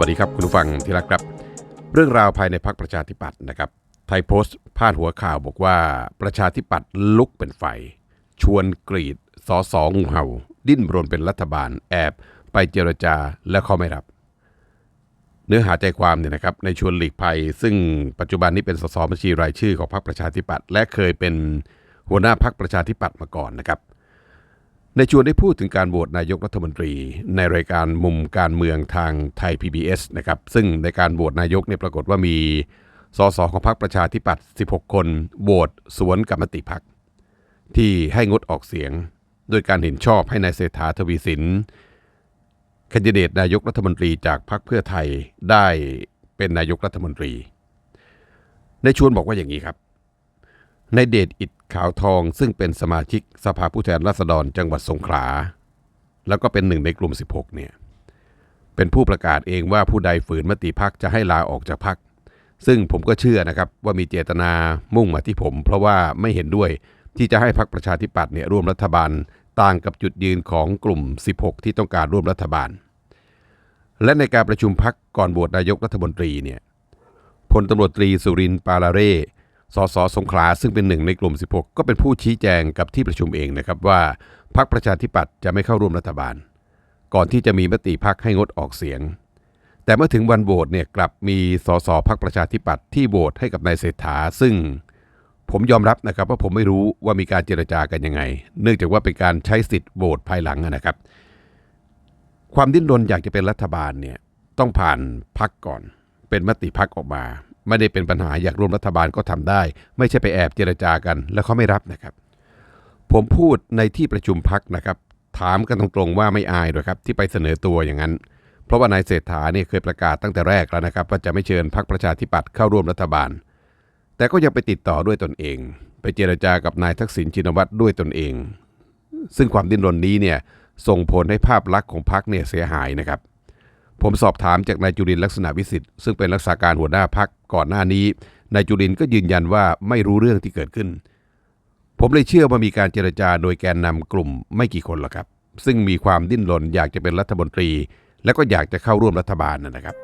วัสดีครับ คุณผู้ฟังที่รักครับ เรื่องราวภายในพักประชาธิปัตย์นะครับ ไทยโพสต์พาดหัวข่าวบอกว่าประชาธิปัตย์ลุกเป็นไฟ ชวนกรีดสอสองูเห่า ดิ้นรนเป็นรัฐบาลแอบไปเจรจาและเขาไม่รับ เนื้อหาใจความเนี่ยนะครับในชวนหลีกภัย ซึ่งปัจจุบันนี้เป็นสสบัญชีรายชื่อของพรรคประชาธิปัตย์และเคยเป็นหัวหน้าพรรคประชาธิปัตย์มาก่อนนะครับ ในชวนได้พูดถึงการโหวตนายกรัฐมนตรีในรายการมุมการเมืองทางไทย PBS นะครับซึ่งในการโหวตนายกเนี่ยปรากฏว่ามีสสของพรรคประชาธิปัตย์16 คนโหวตสวนกับมติพักที่ให้งดออกเสียง โดยการเห็นชอบให้นายเศรษฐาทวีสินคนดิเดตนายกรัฐมนตรีจากพรรคเพื่อไทยได้เป็นนายกรัฐมนตรี ในชวนบอกว่าอย่างนี้ครับ ในเดชอิดขาวทองซึ่งเป็นสมาชิกสภาผู้แทนราษฎรจังหวัดสงขลา แล้วก็เป็นหนึ่งในกลุ่ม 16 เนี่ย เป็นผู้ประกาศเองว่าผู้ใดฝืนมติพักจะให้ลาออกจากพัก ซึ่งผมก็เชื่อนะครับว่ามีเจตนามุ่งมาที่ผม เพราะว่าไม่เห็นด้วยที่จะให้พักประชาธิปัตย์เนี่ยร่วมรัฐบาลต่างกับจุดยืนของกลุ่ม 16 ที่ต้องการร่วมรัฐบาล และในการประชุมพักก่อนโหวตนายกรัฐมนตรีเนี่ยพลตำรวจตรีสุรินทร์ปาลาเร่ สสสงขลาซึ่งเป็นหนึ่งในกลุ่ม 16 ก็เป็นผู้ชี้แจงกับที่ประชุมเองนะครับว่าพรรคประชาธิปัตย์จะไม่เข้าร่วมรัฐบาล ก่อนที่จะมีมติพักให้งดออกเสียง แต่เมื่อถึงวันโหวตเนี่ยกลับมีสสพรรคประชาธิปัตย์ที่โหวตให้กับนายเศรษฐา ซึ่งผมยอมรับนะครับว่าผมไม่รู้ว่ามีการเจรจากันยังไง เนื่องจากว่าเป็นการใช้สิทธิ์โหวตภายหลังนะครับ ความดิ้นรนอยากจะเป็นรัฐบาลเนี่ยต้องผ่านพักก่อน เป็นมติพักออกมา ไม่ได้เป็นปัญหาอยากร่วมรัฐบาลก็ทำได้ ไม่ใช่ไปแอบเจรจากัน แล้วเขาไม่รับนะครับ ผมพูดในที่ประชุมพักนะครับ ถามกันตรงๆว่าไม่อายหรอกครับที่ไปเสนอตัวอย่างนั้น เพราะว่านายเศรษฐาเนี่ยเคยประกาศตั้งแต่แรกแล้วนะครับว่าจะไม่เชิญพรรคประชาธิปัตย์เข้าร่วมรัฐบาล แต่ก็ยังไปติดต่อด้วยตนเอง ไปเจรจากับนายทักษิณชินวัตรด้วยตนเอง ซึ่งความดิ้นรนนี้เนี่ยส่งผลให้ภาพลักษณ์ของพรรคเนี่ยเสียหายนะครับ ผมสอบถามจากนายจุรินลักษณะวิสิทธิ์ซึ่งเป็นรักษาการหัวหน้าพักก่อนหน้านี้นายจุรินก็ยืนยันว่าไม่รู้เรื่องที่เกิดขึ้น ผมเลยเชื่อว่ามีการเจรจาโดยแกนนำกลุ่มไม่กี่คนหรอกครับ ซึ่งมีความดิ้นรนอยากจะเป็นรัฐมนตรี และก็อยากจะเข้าร่วมรัฐบาลนะครับ